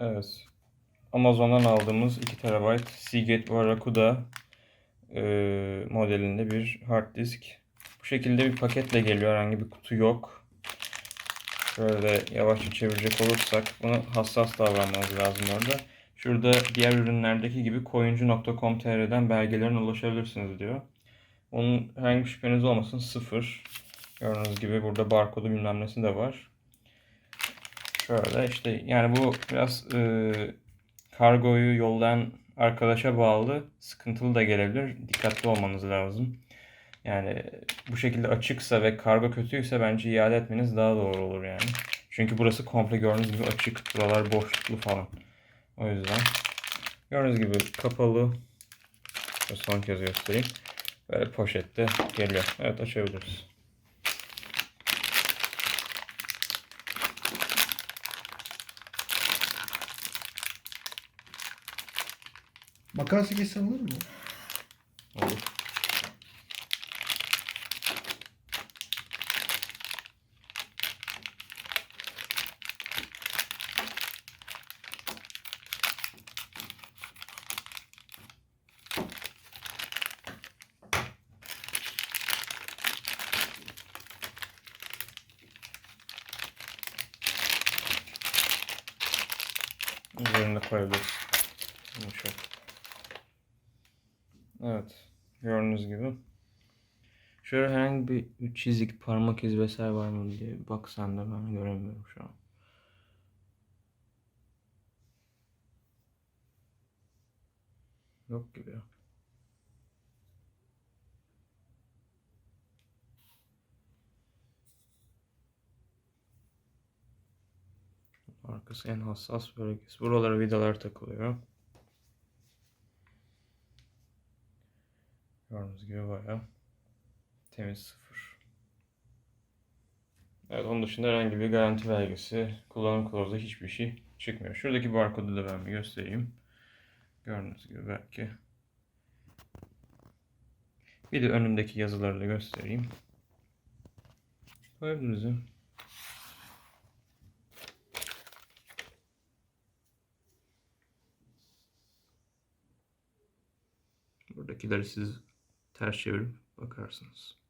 Evet. Amazon'dan aldığımız 2 TB Seagate Barracuda e, modelinde bir hard disk. Bu şekilde bir paketle geliyor. Herhangi bir kutu yok. Şöyle yavaşça çevirecek olursak bunu hassas davranmamız lazım orada. Şurada diğer ürünlerdeki gibi koyuncu.com.tr'den belgelerine ulaşabilirsiniz diyor. Onun herhangi bir şüpheniz olmasın sıfır. Gördüğünüz gibi burada barkodu bilmem nesi de var. Şöyle işte yani bu biraz e, kargoyu yollayan arkadaşa bağlı sıkıntılı da gelebilir. Dikkatli olmanız lazım. Yani bu şekilde açıksa ve kargo kötüyse bence iade etmeniz daha doğru olur yani. Çünkü burası komple gördüğünüz gibi açık. Buralar boşluklu falan. O yüzden. Gördüğünüz gibi kapalı. Son kez göstereyim. Böyle poşette geliyor. Evet açabiliriz. Makas ikisi alır mı? Olur. Üzerine koyabiliriz. Yumuşak. Evet. Gördüğünüz gibi. Şöyle herhangi bir bir çizik, parmak izi vesaire var mı diye bir bak sen de ben göremiyorum şu an. Yok gibi. Arkası en hassas bölgesi. Buralara vidalar takılıyor. Gördüğünüz gibi bayağı temiz sıfır. Evet onun dışında herhangi bir garanti belgesi, kullanım kılavuzu hiçbir şey çıkmıyor. Şuradaki barkodu da ben bir göstereyim. Gördüğünüz gibi belki. Bir de önündeki yazıları da göstereyim. Koyabiliriz. Buradakileri siz ters çevirip bakarsınız.